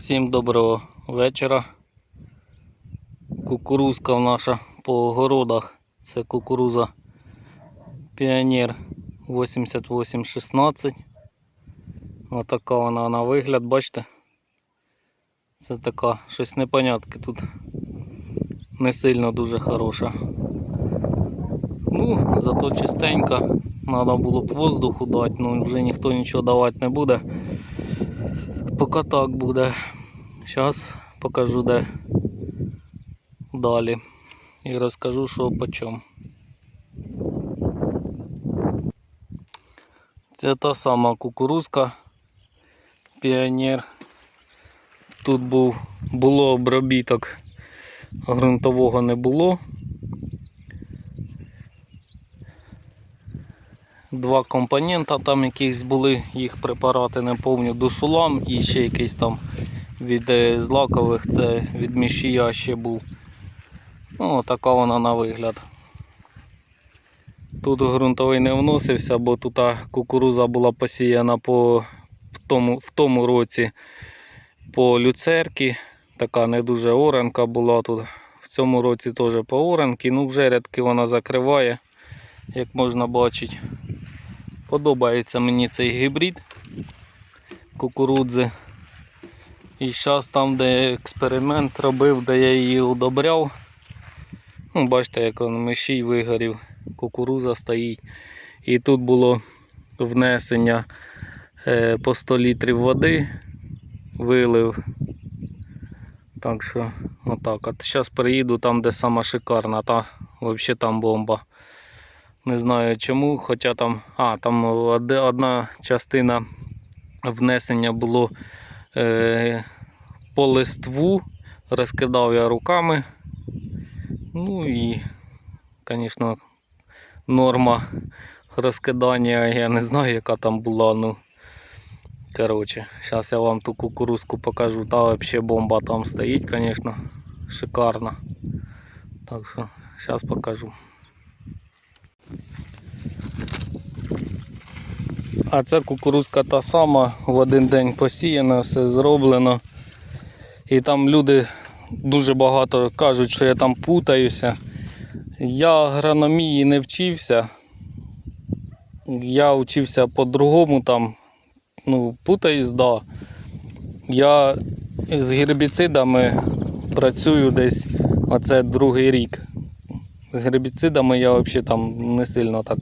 Всім доброго вечора. Кукурузка наша по огородах. Це кукуруза Піонер 8816. Отака вона на вигляд, бачите? Це така щось непонятки тут. Не сильно дуже хороша. Ну, зато чистенька. Треба було б воздуху дати, ну вже ніхто нічого давати не буде. Поки так буде. Зараз покажу де далі. І розкажу, що по чому. Це та сама кукурузка Піонер. Тут був, було обробіток, ґрунтового не було. Два компонента там якісь були, їх препарати не повню досулам і ще якийсь там від е, злакових, це від мішія ще був. Ну, така вона на вигляд. Тут ґрунтовий не вносився, бо тут кукуруза була посіяна по в тому, в тому році по люцерки. Така не дуже оранка була тут. В цьому році теж по оранки. Ну, вже рядки вона закриває, як можна бачити. Подобається мені цей гібрид кукурудзи. І зараз там, де експеримент робив, де я її удобряв. Ну, бачите, як він мишій вигорів, кукуруза стоїть. І тут було внесення е, по 100 літрів води, вилив. Так що, отак. А зараз приїду там, де сама шикарна, та взагалі там бомба. Не знаю чому, хоча там, а, там одна частина внесення було е, по листву, розкидав я руками. Ну і, звісно, норма розкидання, я не знаю, яка там була. Ну, коротше, зараз я вам ту кукурузку покажу. Та взагалі бомба там стоїть, звісно, шикарна. Так що, зараз покажу. А ця кукурузка та сама, в один день посіяна, все зроблено. І там люди дуже багато кажуть, що я там путаюся. Я агрономії не вчився. Я вчився по-другому там. Ну, путаюсь, да. Я з гербіцидами працюю десь оце другий рік. З гербіцидами я взагалі там не сильно так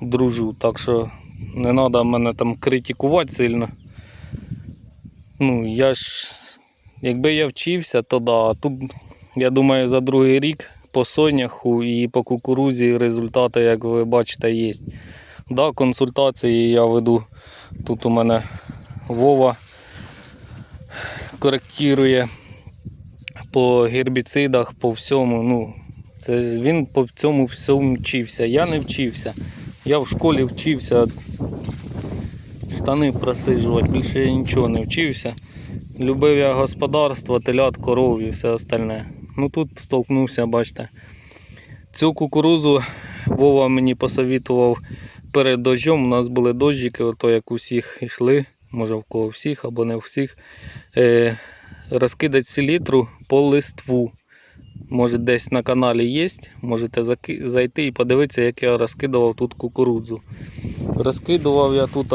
дружу. Так що не треба мене там критикувати сильно. Ну, я ж, якби я вчився, то да. Тут, я думаю, за другий рік по соняху і по кукурузі результати, як ви бачите, є. Да, консультації я веду. Тут у мене Вова коректує по гербіцидах, по всьому. Ну, це він по цьому всьому вчився. Я не вчився. Я в школі вчився штани просижувати, більше я нічого не вчився. Любив я господарство, телят, коров і все остальне. Ну тут столкнувся, бачите. Цю кукурузу Вова мені посовітував перед дощом. У нас були дощики, ото як у всіх йшли, може в кого всіх або не всіх. Е, розкидати селітру по листву. Може десь на каналі є, можете зайти і подивитися, як я розкидував тут кукурудзу. Розкидував я тут,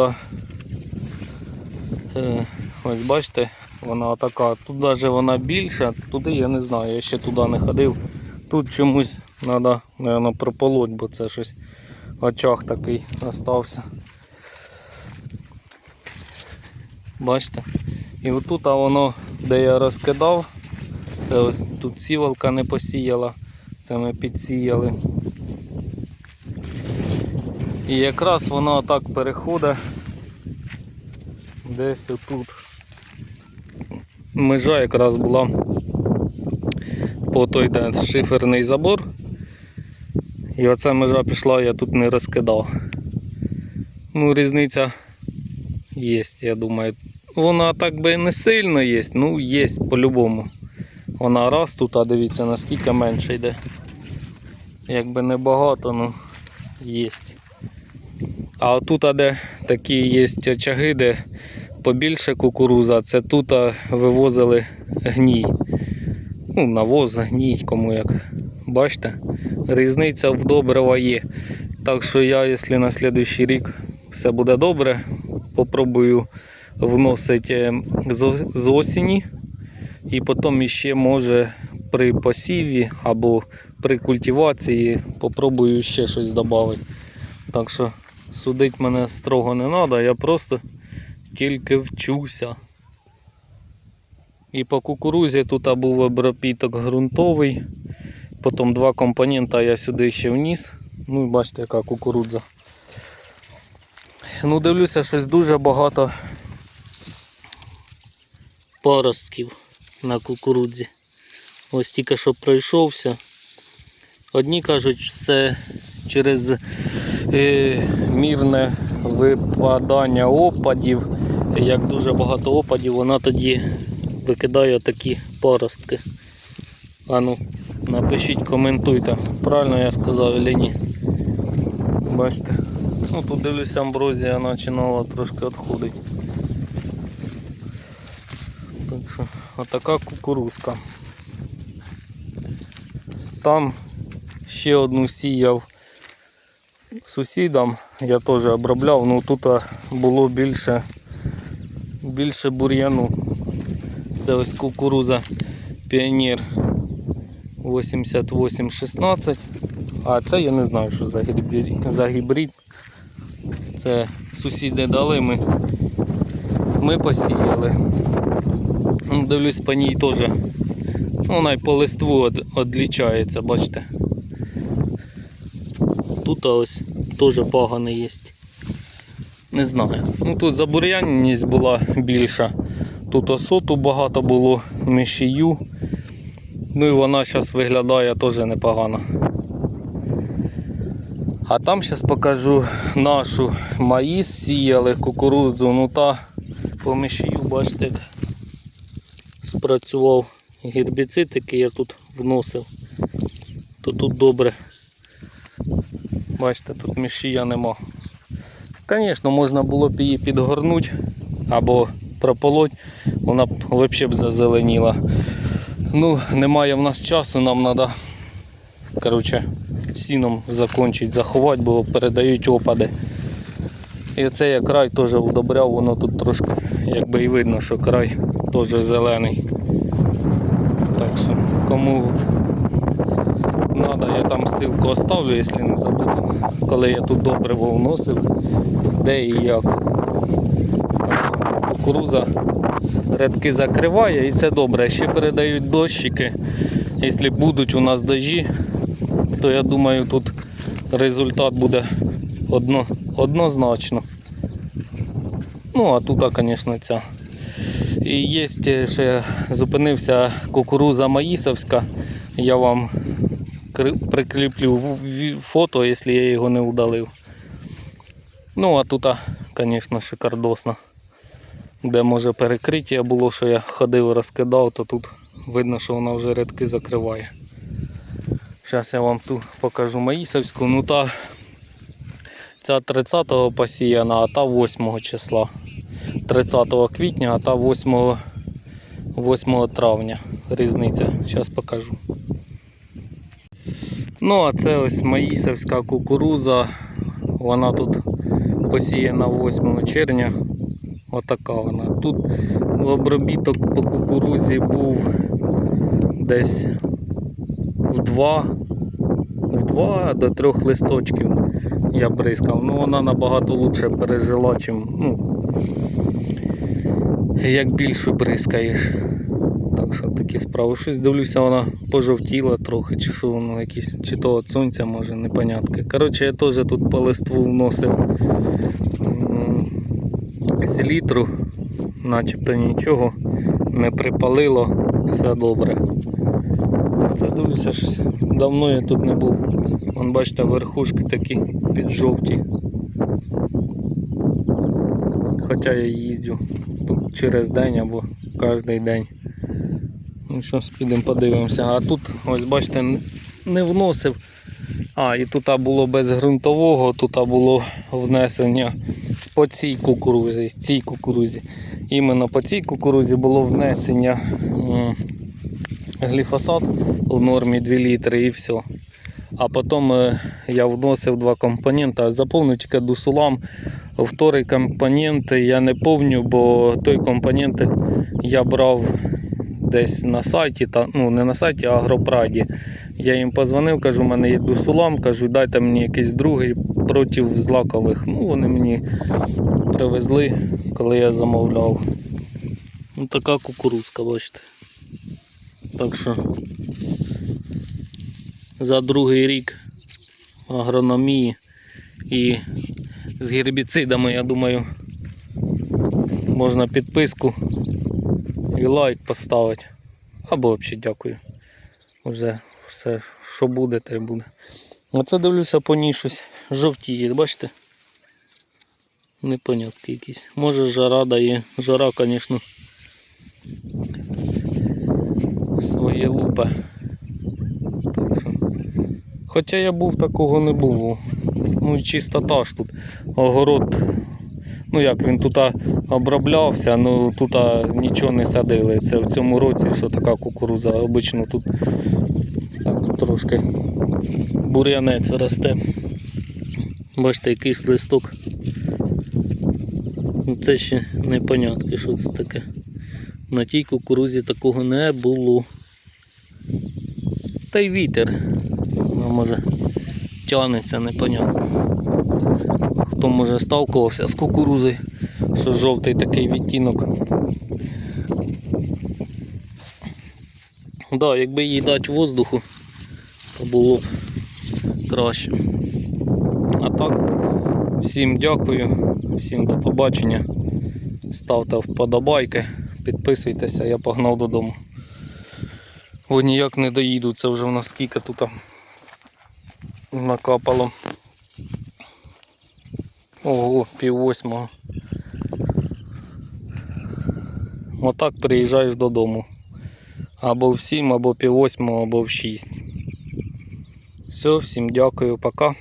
е, ось бачите, вона така. Тут навіть вона більша, туди я не знаю, я ще туди не ходив. Тут чомусь треба, мабуть, прополоть, бо це щось очах такий остався. Бачите? І отут воно, де я розкидав, це ось тут сівалка не посіяла, це ми підсіяли. І якраз воно так переходить десь отут. Межа якраз була по той де шиферний забор. І оця межа пішла, я тут не розкидав. Ну, різниця є, я думаю. Вона так би не сильно є, ну є по-любому. Вона раз тут, а дивіться наскільки менше йде. Якби не багато, ну є. А отут, де такі є очаги, де побільше кукуруза, це тут вивозили гній. Ну, навоз, гній, кому як. Бачите, різниця в добрива є. Так що я, якщо на наступний рік все буде добре, попробую вносити з, з осені. І потім іще може при посіві або при культивації попробую ще щось додати. Так що судити мене строго не треба, я просто тільки вчуся. І по кукурузі тут був обробіток ґрунтовий. Потім два компонента я сюди ще вніс. Ну і бачите, яка кукурудза. Ну, дивлюся, щось дуже багато паростків на кукурудзі. Ось тільки що пройшовся. Одні кажуть, що це через е, мірне випадання опадів. Як дуже багато опадів, вона тоді викидає такі паростки. А ну, напишіть, коментуйте, правильно я сказав чи ні. Бачите? Ну тут дивлюся, амброзія починала трошки відходити. Так що, отака кукурузка. Там ще одну сіяв сусідам, я теж обробляв, ну тут було більше, більше бур'яну. Це ось кукуруза Піонер 8816. А це я не знаю, що. За гібрид. Це сусіди дали ми. Ми посіяли. Дивлюсь по ній теж. Вона й по листву відлічається, бачите. Тут ось теж пагани є. Не знаю. Ну тут забур'янність була більша. Тут осоту багато було, мишію. Ну і вона зараз виглядає теж непогано. А там зараз покажу нашу маїс сіяли, кукурудзу, ну та по мишію, бачите, спрацював гербіцид, який я тут вносив. То тут добре. Бачите, тут мішія нема. Звісно, можна було б її підгорнути або прополоть, вона б взагалі б зазеленіла. Ну, немає в нас часу, нам треба коротше, сіном закінчити, заховати, бо передають опади. І оце я край теж удобряв, воно тут трошки якби і видно, що край теж зелений. Так що кому треба, я там ссылку оставлю, якщо не забуду, коли я тут добриво вносив, де і як. Так що кукуруза рядки закриває і це добре. Ще передають дощики. Якщо будуть у нас дощі, то я думаю тут результат буде одно, однозначно. Ну, а тут, звісно, ця. І є ще зупинився кукуруза Маїсовська. Я вам прикріплю фото, якщо я його не удалив. Ну, а тут, звісно, шикардосно. Де може перекриття було, що я ходив і розкидав, то тут видно, що вона вже рядки закриває. Зараз я вам тут покажу Маїсовську. Ну та ця 30-го посіяна, а та 8 числа. 30 квітня, а та 8, 8 травня. Різниця. Зараз покажу. Ну, а це ось Маїсовська кукуруза. Вона тут посіяна 8 червня. Отака вона. Тут обробіток по кукурузі був десь в 2, в 2 до 3 листочків я бризкав. Ну вона набагато лучше пережила, чим ну, як більше бризкаєш. Так що такі справи. Щось дивлюся, вона пожовтіла трохи, чи що воно якісь, чи то від сонця, може, непонятки. Коротше, я теж тут по листву вносив селітру, начебто нічого не припалило, все добре. Це дивлюся, щось давно я тут не був. Вон бачите, верхушки такі піджовті. Хоча я їздю тут через день або кожен день. Ну що, підемо подивимося. А тут, ось бачите, не вносив. А, і тут було без ґрунтового, тут було внесення по цій кукурузі, цій кукурузі. іменно по цій кукурузі було внесення гліфосат у нормі 2 літри і все. А потім е, я вносив два компоненти, заповнив тільки дусулам. Вторий компонент я не пам'ятаю, бо той компонент я брав десь на сайті, та, ну не на сайті, а агропраді. Я їм позвонив, кажу, у мене є дусулам, кажу, дайте мені якийсь другий проти злакових. Ну, вони мені привезли, коли я замовляв. Ну, така кукурузка, бачите. Так що за другий рік агрономії і з гербіцидами, я думаю, можна підписку і лайк поставити. Або взагалі дякую. Уже все, що буде, те й буде. Оце дивлюся по ній щось жовтіє, бачите? Непонятки якісь. Може жара дає. Жара, звісно. Своє лупе. Хоча я був, такого не було. Ну, чистота ж тут. Огород. Ну як він тут оброблявся, ну тут нічого не садили. Це в цьому році, що така кукуруза. Обично тут так трошки бур'янець росте. Бачите, якийсь листок. Ну, Це ще непонятки, що це таке. На тій кукурузі такого не було. Та й вітер. Тягнеться, непонятно. Хто може сталкувався з кукурузою, що жовтий такий відтінок. Да, якби їй дати воздуху, то було б краще. А так, всім дякую, всім до побачення. Ставте вподобайки, підписуйтеся, я погнав додому. Бо ніяк не доїду, це вже в нас скільки тут накапало. Ого, пів восьмого. Отак приїжджаєш додому. Або в сім, або пів восьмого, або в шість. Все, всім дякую, пока.